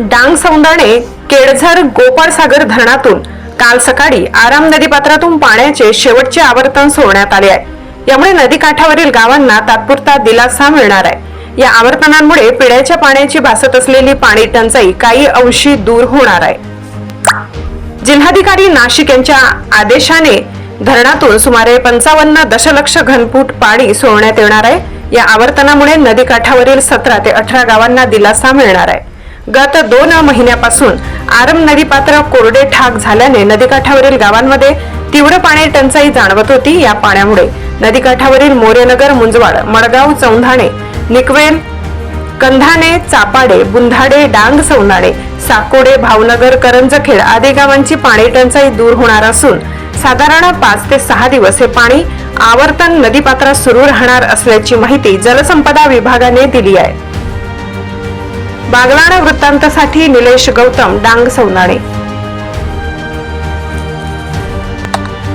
डांग सौंदाणे केळझर गोपाळसागर धरणातून काल सकाळी आराम नदीपात्रातून पाण्याचे शेवटचे आवर्तन सोडण्यात आले आहे. यामुळे नदीकाठावरील गावांना तात्पुरता दिलासा मिळणार आहे. या आवर्तनांमुळे पिण्याच्या पाण्याची भासत असलेली पाणी टंचाई काही अंशी दूर होणार आहे. जिल्हाधिकारी नाशिक यांच्या आदेशाने धरणातून सुमारे पंचावन्न दशलक्ष घनफूट पाणी सोडण्यात येणार आहे. या आवर्तनामुळे नदीकाठावरील सतरा ते अठरा गावांना दिलासा मिळणार आहे. गत दोन महिन्यापासून आरम नदीपात्र कोरडे ठाक झाल्याने नदीकाठावरील गावांमध्ये तीव्र पाणी टंचाई जाणवत होती. या पाण्यामुळे नदीकाठावरील मोरेनगर मुंजवाड मडगाव चौंधाणे निकवेल कंधाणे चापाडे बुंधाडे डांग सौंदाणे साकोडे भावनगर करंजखेड आदी गावांची पाणी टंचाई दूर होणार असून साधारण पाच ते सहा दिवस हे पाणी आवर्तन नदीपात्रात सुरू राहणार असल्याची माहिती जलसंपदा विभागाने दिली आहे. बागलाणा वृत्तांतासाठी निलेश गौतम डांग सौंदाणे